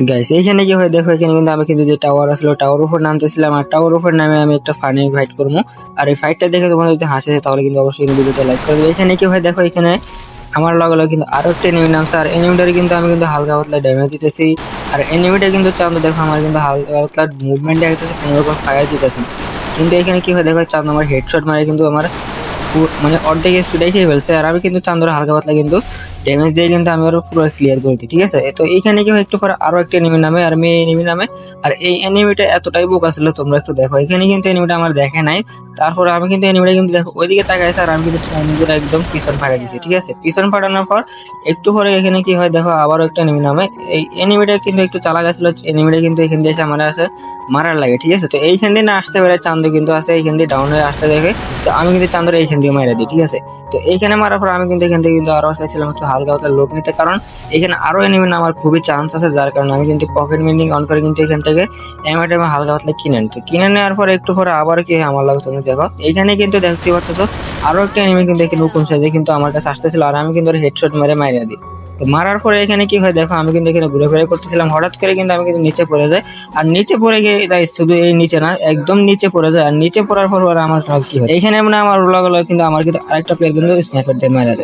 Guys এইখানে কি হয় দেখো, এখানে কিন্তু আমি কিন্তু যে টাওয়ার আসলো টাওয়ার উপর নামতেছিলাম। আর টাওয়ার উপর নামে আমি একটা ফানি ফাইট করব। আর এই ফাইটটা দেখে তোমার যদি হাসে তাহলে কিন্তু অবশ্যই ভিডিওটা লাইক করবে এখানে কি হয় দেখো, এখানে আমার লগে লগে কিন্তু আরও একটা এনিমি নামছে। আর এনিমিটারে কিন্তু আমি কিন্তু হালকা পাতলা ড্যামেজ দিতেছি। আর এনিমিটা কিন্তু চাঁদ দেখো আমার কিন্তু হালকা পাতলা মুভমেন্ট দেখাচ্ছে কোনো রকম ফায়ার দিতেছে কিন্তু এখানে কি হয় দেখো, চাঁদ আমার হেডশট মারে কিন্তু আমার মানে অর্ধেক স্পিডে খেয়ে ফেলছে। আর আমি কিন্তু চান্দর হালকা পাতলা কিন্তু ড্যামেজ দিয়ে কিন্তু আমি আরও পুরো ক্লিয়ার করে দিই, ঠিক আছে? তো এইখানে কি একটু পরে আরও একটা এনিমি নামে, আর মেয়ে এনিমি নামে। আর এই এনিমিটা এতটাই বোকা ছিল, তোমরা একটু দেখো। এখানে কিন্তু এনিমিটা আমার দেখে নাই। তারপরে আমি কিন্তু এনিমিটা কিন্তু দেখো, ওইদিকে তাকাইছে আর আমি কিন্তু এনিমিটা একদম পিছন ফাটা দিয়েছি ঠিক আছে? পিছন ফাটানোর পর একটু পরে এখানে কি হয়, দেখো আবারও একটা এনিমি নামে। এই এনিমিটা কিন্তু একটু চালা গেছিল এনিমিটা কিন্তু এখান দিয়ে এসে আমার আছে মারার লাগে, ঠিক আছে? তো এইখান দিয়ে না আসতে পারে চান্দ কিন্তু আছে, এইখান দিয়ে ডাউন হয়ে আসতে দেখে। তো আমি কিন্তু চান্দরে এইখান দিয়ে মারা দিই, ঠিক আছে? তো এইখানে মারার পর আমি কিন্তু এখান থেকে কিন্তু আরও চাইছিলাম একটু হালকা হালকা লোক নিতে, কারণ এখানে আরও এনিমি নামার খুবই চান্স আছে, যার কারণে আমি কিন্তু পকেট মিনিং অন করে কিন্তু এখান থেকে এমআই টাইমে হালকা পাতলা কিনে তো কিনে নেওয়ার পর একটু পরে আবার কি হয়, আমার লাগে তুমি দেখো। এইখানে কিন্তু দেখতে পাচ্ছ, আরও একটা এনিমি কিন্তু এখানে উপন সাইজে কিন্তু আমার কাছে আসতেছিল আর আমি কিন্তু হেডশট মেরে মারিয়ে দিই। তো মারার পরে এখানে কি হয়, দেখো, আমি কিন্তু এখানে ঘুরে করতেছিলাম, হঠাৎ করে কিন্তু আমি কিন্তু নিচে পড়ে যাই। আর নিচে পড়ে গিয়ে তাই শুধু এই নিচে না, একদম নিচে পড়ে যায় আর নিচে পড়ার পর আমার কি হয়? এখানে মানে আমার ওলা কিন্তু আমার কিন্তু আরেকটা প্লেয়ার কিন্তু স্ন্যাপার দিয়ে মারা দেয়।